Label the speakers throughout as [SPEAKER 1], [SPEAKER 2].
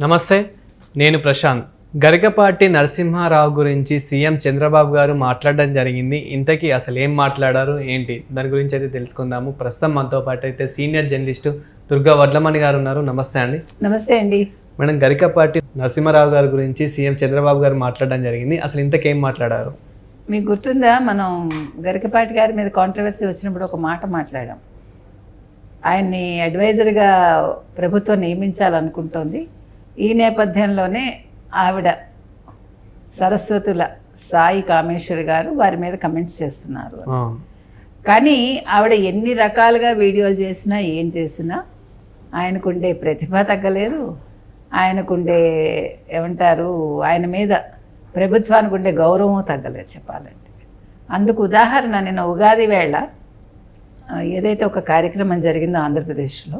[SPEAKER 1] నమస్తే నేను ప్రశాంత్. గరికపాటి నరసింహారావు గురించి సీఎం చంద్రబాబు గారు మాట్లాడడం జరిగింది. ఇంతకీ అసలు ఏం మాట్లాడారు? ఏంటి? దాని గురించి అయితే తెలుసుకుందాము. ప్రస్తుతం మనతో పాటు అయితే సీనియర్ జర్నలిస్టు దుర్గా వడ్లమణి గారు ఉన్నారు. నమస్తే అండి.
[SPEAKER 2] నమస్తే అండి.
[SPEAKER 1] మేడం గరికపాటి నరసింహారావు గారి గురించి సీఎం చంద్రబాబు గారు మాట్లాడడం జరిగింది. అసలు ఇంతకేం మాట్లాడారు?
[SPEAKER 2] మీకు గుర్తుందా? మనం గరికపాటి గారి మీద కాంట్రవర్సీ వచ్చినప్పుడు ఒక మాట మాట్లాడాం. ఆయన్ని అడ్వైజర్గా ప్రభుత్వం నియమించాలనుకుంటోంది. ఈ నేపథ్యంలోనే ఆవిడ సరస్వతుల సాయి కామేశ్వరి గారు వారి మీద కమెంట్స్ చేస్తున్నారు. కానీ ఆవిడ ఎన్ని రకాలుగా వీడియోలు చేసినా ఏం చేసినా ఆయనకుండే ప్రతిభ తగ్గలేదు. ఆయనకుండే ఏమంటారు ఆయన మీద ప్రభుత్వానికి ఉండే గౌరవం తగ్గలేదు చెప్పాలంటే. అందుకు ఉదాహరణ నిన్న ఉగాది వేళ ఏదైతే ఒక కార్యక్రమం జరిగిందో ఆంధ్రప్రదేశ్లో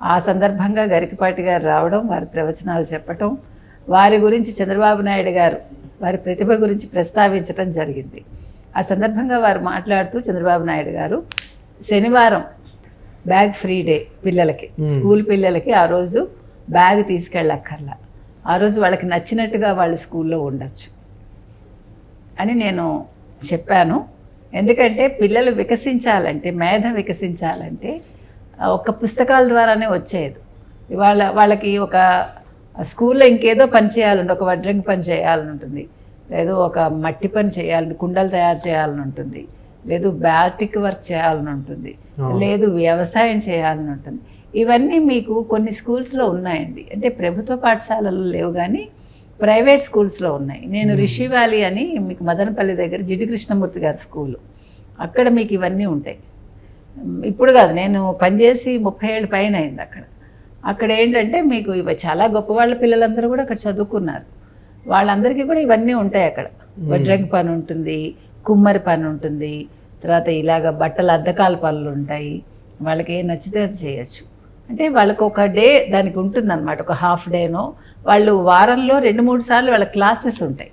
[SPEAKER 2] ఆ సందర్భంగా గరికపాటి గారు రావడం వారి ప్రవచనాలు చెప్పటం వారి గురించి చంద్రబాబు నాయుడు గారు వారి ప్రతిభ గురించి ప్రస్తావించడం జరిగింది. ఆ సందర్భంగా వారు మాట్లాడుతూ చంద్రబాబు నాయుడు గారు శనివారం బ్యాగ్ ఫ్రీ డే పిల్లలకి స్కూల్ పిల్లలకి ఆ రోజు బ్యాగ్ తీసుకెళ్ళక్కర్లా. ఆ రోజు వాళ్ళకి నచ్చినట్టుగా వాళ్ళు స్కూల్లో ఉండొచ్చు అని నేను చెప్పాను. ఎందుకంటే పిల్లలు వికసించాలంటే మేధ వికసించాలంటే ఒక పుస్తకాల ద్వారానే వచ్చేది. ఇవాళ వాళ్ళకి ఒక స్కూల్లో ఇంకేదో పని చేయాలని ఒక వడ్రంగి పని చేయాలని ఉంటుంది లేదు ఒక మట్టి పని చేయాలని కుండలు తయారు చేయాలని ఉంటుంది లేదు బ్యాటిక్ వర్క్ చేయాలని ఉంటుంది లేదు వ్యవసాయం చేయాలని ఉంటుంది ఇవన్నీ మీకు కొన్ని స్కూల్స్లో ఉన్నాయండి. అంటే ప్రభుత్వ పాఠశాలలు లేవు కానీ ప్రైవేట్ స్కూల్స్లో ఉన్నాయి. నేను రిషి వ్యాలీ అని మీకు మదనపల్లి దగ్గర జిడి కృష్ణమూర్తి గారి స్కూలు. అక్కడ మీకు ఇవన్నీ ఉంటాయి. ఇప్పుడు కాదు నేను పనిచేసి ముప్పై ఏళ్ళ పైన అయింది అక్కడ. అక్కడ ఏంటంటే మీకు ఇవి చాలా గొప్ప వాళ్ళ పిల్లలందరూ కూడా అక్కడ చదువుకున్నారు. వాళ్ళందరికీ కూడా ఇవన్నీ ఉంటాయి అక్కడ. వడ్రంగి పని ఉంటుంది కుమ్మరి పని ఉంటుంది తర్వాత ఇలాగ బట్టల అద్దకాల పనులు ఉంటాయి. వాళ్ళకి ఏం నచ్చితే అది చేయొచ్చు. అంటే వాళ్ళకి ఒక డే దానికి ఉంటుంది అనమాట ఒక హాఫ్ డేనో. వాళ్ళు వారంలో రెండు మూడు సార్లు వాళ్ళ క్లాసెస్ ఉంటాయి.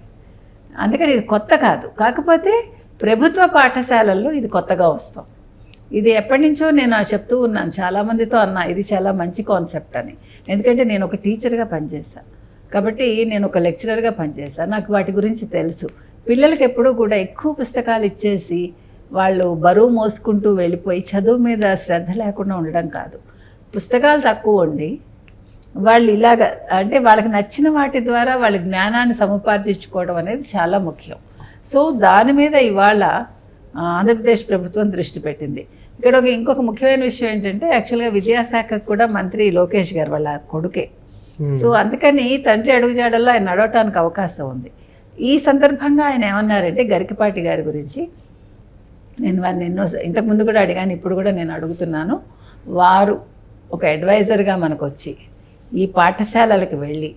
[SPEAKER 2] అందుకని ఇది కొత్త కాదు. కాకపోతే ప్రభుత్వ పాఠశాలల్లో ఇది కొత్తగా వస్తాం. ఇది ఎప్పటి నుంచో నేను ఆ చెప్తూ ఉన్నాను. చాలామందితో అన్నా ఇది చాలా మంచి కాన్సెప్ట్ అని. ఎందుకంటే నేను ఒక టీచర్గా పనిచేశాను కాబట్టి నేను ఒక లెక్చరర్గా పనిచేశాను నాకు వాటి గురించి తెలుసు. పిల్లలకి ఎప్పుడూ కూడా ఎక్కువ పుస్తకాలు ఇచ్చేసి వాళ్ళు బరువు మోసుకుంటూ వెళ్ళిపోయి చదువు మీద శ్రద్ధ లేకుండా ఉండడం కాదు. పుస్తకాలు తక్కువ ఉండి వాళ్ళు ఇలాగ అంటే వాళ్ళకి నచ్చిన వాటి ద్వారా వాళ్ళ జ్ఞానాన్ని సముపార్జించుకోవడం అనేది చాలా ముఖ్యం. సో దాని మీద ఇవాళ ఆంధ్రప్రదేశ్ ప్రభుత్వం దృష్టి పెట్టింది. ఇక్కడ ఒక ఇంకొక ముఖ్యమైన విషయం ఏంటంటే యాక్చువల్గా విద్యాశాఖకు కూడా మంత్రి లోకేష్ గారు వాళ్ళ కొడుకే. సో అందుకని తండ్రి అడుగుజాడల్లో ఆయన నడవటానికి అవకాశం ఉంది. ఈ సందర్భంగా ఆయన ఏమన్నారంటే గరికపాటి గారి గురించి నేను వారిని ఎన్నో ఇంతకుముందు కూడా అడిగాను ఇప్పుడు కూడా నేను అడుగుతున్నాను. వారు ఒక అడ్వైజర్గా మనకు వచ్చి ఈ పాఠశాలలకు వెళ్ళి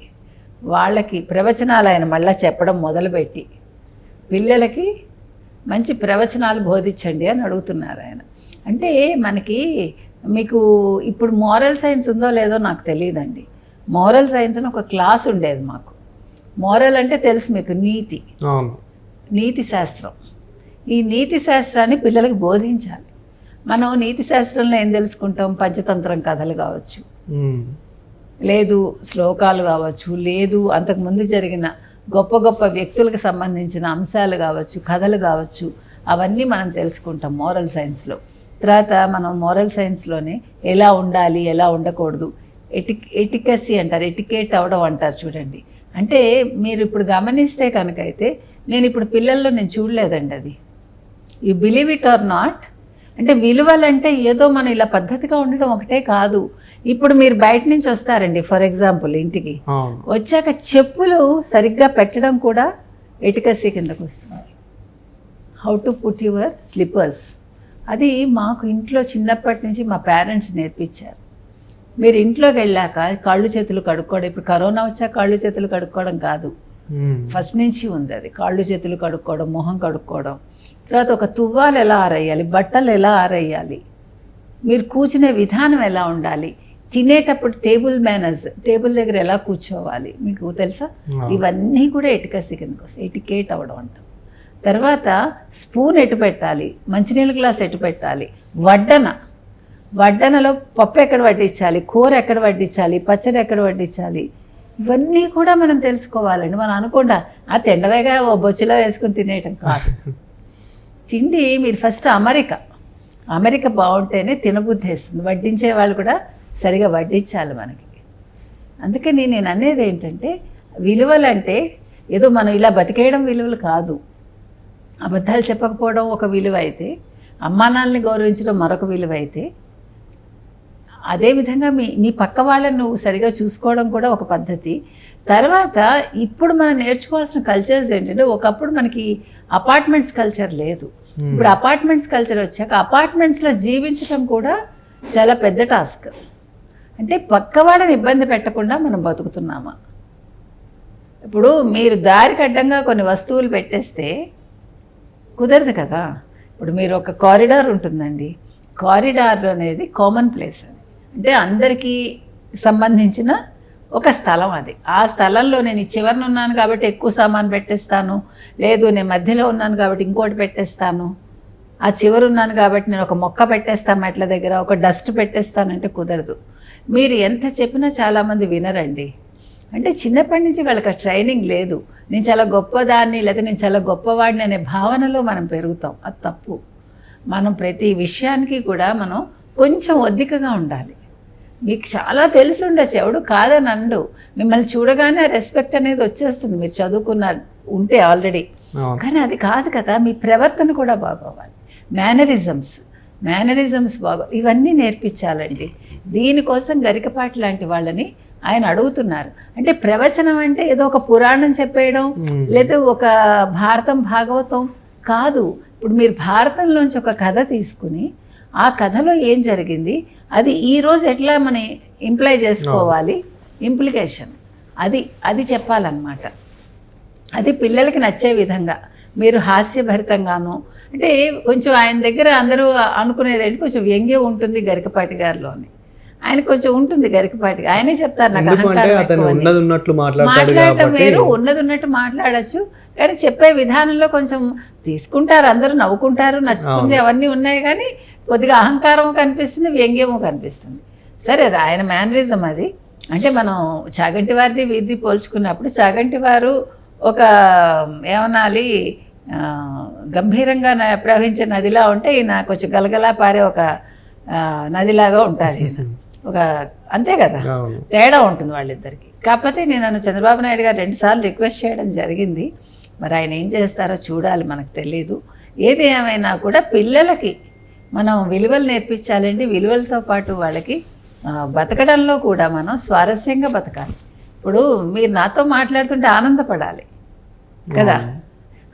[SPEAKER 2] వాళ్ళకి ప్రవచనాలు ఆయన మళ్ళా చెప్పడం మొదలుపెట్టి పిల్లలకి మంచి ప్రవచనాలు బోధించండి అని అడుగుతున్నారు ఆయన. అంటే మనకి మీకు ఇప్పుడు మోరల్ సైన్స్ ఉందో లేదో నాకు తెలియదండి. మోరల్ సైన్స్ అని ఒక క్లాస్ ఉండేది మాకు. మోరల్ అంటే తెలుసు మీకు నీతి. నీతి శాస్త్రం. ఈ నీతి శాస్త్రాన్ని పిల్లలకు బోధించాలి. మనం నీతి శాస్త్రంలో ఏం తెలుసుకుంటాం? పంచతంత్రం కథలు కావచ్చు. లేదు శ్లోకాలు కావచ్చు లేదు అంతకుముందు జరిగిన గొప్ప గొప్ప వ్యక్తులకు సంబంధించిన అంశాలు కావచ్చు కథలు కావచ్చు అవన్నీ మనం తెలుసుకుంటాం మోరల్ సైన్స్లో తర్వాత మనం మోరల్ సైన్స్లోనే ఎలా ఉండాలి ఎలా ఉండకూడదు ఎటి ఎటికసీ అంటారు ఎటికేట్ అవడం అంటారు చూడండి. అంటే మీరు ఇప్పుడు గమనిస్తే కనుక అయితే నేను ఇప్పుడు పిల్లల్లో నేను చూడలేదండి అది. You believe it or not అంటే విలువలంటే ఏదో మనం ఇలా పద్ధతిగా ఉండడం ఒకటే కాదు. ఇప్పుడు మీరు బయట నుంచి వస్తారండి ఫర్ ఎగ్జాంపుల్ ఇంటికి. వచ్చాక చెప్పులు సరిగ్గా పెట్టడం కూడా ఎటికసీ కిందకు వస్తుంది. How to put your slippers అది మాకు ఇంట్లో చిన్నప్పటి నుంచి మా పేరెంట్స్ నేర్పించారు. మీరు ఇంట్లోకి వెళ్ళాక కాళ్ళు చేతులు కడుక్కోవడం ఇప్పుడు కరోనా వచ్చాక కాళ్ళు చేతులు కడుక్కోవడం కాదు. ఫస్ట్ నుంచి ఉంది అది. కాళ్ళు చేతులు కడుక్కోవడం మొహం కడుక్కోవడం. తర్వాత ఒక తువ్వాలు ఎలా ఆరేయాలి బట్టలు ఎలా ఆరేయాలి? మీరు కూర్చునే విధానం ఎలా ఉండాలి? తినేటప్పుడు టేబుల్ మేనర్స్ టేబుల్ దగ్గర ఎలా కూర్చోవాలి మీకు తెలుసా? ఇవన్నీ కూడా ఎటికసి కిందకు వస్తాయి. ఎటికేట్ అవ్వడం అంటాం. తర్వాత స్పూన్ ఎటు పెట్టాలి? మంచినీళ్ళ గ్లాస్ ఎటు పెట్టాలి? వడ్డన. వడ్డనలో పప్పు ఎక్కడ వడ్డించాలి? కూర ఎక్కడ వడ్డించాలి? పచ్చడి ఎక్కడ వడ్డించాలి? ఇవన్నీ కూడా మనం తెలుసుకోవాలండి. మనం అనుకుండా ఆ తిండవేగా ఓ బొచ్చులో వేసుకుని తినేయటం కాదు. తిండి మీరు ఫస్ట్ అమెరికా. అమెరికా బాగుంటేనే తినబుద్ధి వేస్తుంది. వడ్డించే వాళ్ళు కూడా సరిగా వడ్డించాలి మనకి. అందుకని నేను అనేది ఏంటంటే విలువలు అంటే ఏదో మనం ఇలా బతికేయడం విలువలు కాదు. అబద్ధాలు చెప్పకపోవడం ఒక విలువ అయితే అమ్మానాన్నని గౌరవించడం మరొక విలువ అయితే అదేవిధంగా మీ నీ పక్క వాళ్ళని నువ్వు సరిగా చూసుకోవడం కూడా ఒక పద్ధతి. తర్వాత ఇప్పుడు మనం నేర్చుకోవాల్సిన కల్చర్స్ ఏంటంటే ఒకప్పుడు మనకి అపార్ట్మెంట్స్ కల్చర్ లేదు. ఇప్పుడు అపార్ట్మెంట్స్ కల్చర్ వచ్చాక అపార్ట్మెంట్స్లో జీవించడం కూడా చాలా పెద్ద టాస్క్ అంటే పక్క వాళ్ళని ఇబ్బంది పెట్టకుండా మనం బతుకుతున్నామా? ఇప్పుడు మీరు దారికి అడ్డంగా కొన్ని వస్తువులు పెట్టేస్తే కుదరదు కదా? ఇప్పుడు మీరు ఒక కారిడార్ ఉంటుందండి. కారిడార్ అనేది కామన్ ప్లేస్ అది. అంటే అందరికీ సంబంధించిన ఒక స్థలం అది. ఆ స్థలంలో నేను చివరిన ఉన్నాను కాబట్టి ఎక్కువ సామాన్ పెట్టేస్తాను. లేదు నేను మధ్యలో ఉన్నాను కాబట్టి ఇంకోటి పెట్టేస్తాను. ఆ చివర ఉన్నాను కాబట్టి నేను ఒక మొక్క పెట్టేస్తాను మెట్ల దగ్గర ఒక డస్ట్ పెట్టేస్తానంటే కుదరదు. మీరు ఎంత చెప్పినా చాలామంది వినరండి. అంటే చిన్నప్పటి నుంచి వాళ్ళకి ట్రైనింగ్ లేదు. నేను చాలా గొప్పదాన్ని లేదా నేను చాలా గొప్పవాడిని అనే భావనలో మనం పెరుగుతాం. అది తప్పు. మనం ప్రతి విషయానికి కూడా మనం కొంచెం ఒద్దికగా ఉండాలి. మీకు చాలా తెలిసి ఉండొచ్చు ఎవడు కాదని అండు మిమ్మల్ని చూడగానే రెస్పెక్ట్ అనేది వచ్చేస్తుంది. మీరు చదువుకున్నారు ఉంటే ఆల్రెడీ. కానీ అది కాదు కదా మీ ప్రవర్తన కూడా బాగోవాలి. మేనరిజమ్స్ మేనరిజమ్స్ బాగో ఇవన్నీ నేర్పించాలండి. దీనికోసం గరికపాటి లాంటి వాళ్ళని ఆయన అడుగుతున్నారు. అంటే ప్రవచనం అంటే ఏదో ఒక పురాణం చెప్పేయడం లేదా ఒక భారతం భాగవతం కాదు. ఇప్పుడు మీరు భారతంలోంచి ఒక కథ తీసుకుని ఆ కథలో ఏం జరిగింది? అది ఈ రోజు ఎట్లా మనం ఇంప్లై చేసుకోవాలి? ఇంప్లికేషన్ అది అది చెప్పాలన్నమాట. అది పిల్లలకి నచ్చే విధంగా. మీరు హాస్యభరితంగాను అంటే కొంచెం ఆయన దగ్గర అందరూ అనుకునేది ఏంటి? కొంచెం వ్యంగ్యం ఉంటుంది గరికపాటి గారిలోని ఆయన కొంచెం ఉంటుంది గరికపాటి ఆయనే చెప్తారు నాకు అని. మాట్లాడటం వేరు ఉన్నది ఉన్నట్టు మాట్లాడచ్చు. కానీ చెప్పే విధానంలో కొంచెం తీసుకుంటారు అందరూ నవ్వుకుంటారు నచ్చుతుంది అవన్నీ ఉన్నాయి కానీ కొద్దిగా అహంకారం కనిపిస్తుంది వ్యంగ్యము కనిపిస్తుంది. సరే ఆయన మేనరిజం అది. అంటే మనం చాగంటి వారిది వీరిది పోల్చుకున్నప్పుడు చాగంటి వారు ఒక ఏమనాలి గంభీరంగా ప్రవహించే నదిలా ఉంటే ఈయన కొంచెం గలగలా పారే ఒక నదిలాగా ఉంటుంది ఈయన. ఒక అంతే కదా? తేడా ఉంటుంది వాళ్ళిద్దరికి. కాకపోతే నేను నన్ను చంద్రబాబు నాయుడు గారు రెండుసార్లు రిక్వెస్ట్ చేయడం జరిగింది. మరి ఆయన ఏం చేస్తారో చూడాలి మనకు తెలియదు ఏది ఏమైనా కూడా పిల్లలకి మనం విలువలు నేర్పించాలండి. విలువలతో పాటు వాళ్ళకి బతకడంలో కూడా మనం స్వారస్యంగా బతకాలి. ఇప్పుడు మీరు నాతో మాట్లాడుతుంటే ఆనందపడాలి. కదా?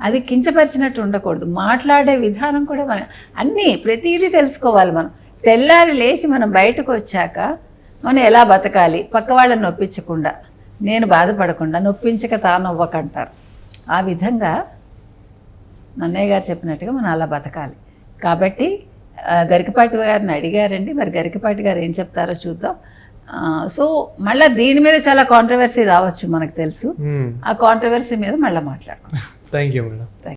[SPEAKER 2] అది కించపరిచినట్టు ఉండకూడదు. మాట్లాడే విధానం కూడా మనం అన్నీ ప్రతిదీ తెలుసుకోవాలి మనం. తెల్లారి లేచి మనం బయటకు వచ్చాక మనం ఎలా బతకాలి? పక్క వాళ్ళని నొప్పించకుండా. నేను బాధపడకుండా నొప్పించక తానవ్వకంటారు. ఆ విధంగా నన్నయ్య గారు చెప్పినట్టుగా మనం అలా బతకాలి. కాబట్టి గరికపాటి గారిని అడిగారండి. మరి గరికపాటి గారు ఏం చెప్తారో చూద్దాం. సో మళ్ళీ దీని మీద చాలా కాంట్రవర్సీ రావచ్చు మనకు తెలుసు. ఆ కాంట్రవర్సీ మీద మళ్ళీ మాట్లాడదాం.
[SPEAKER 1] Thank you madam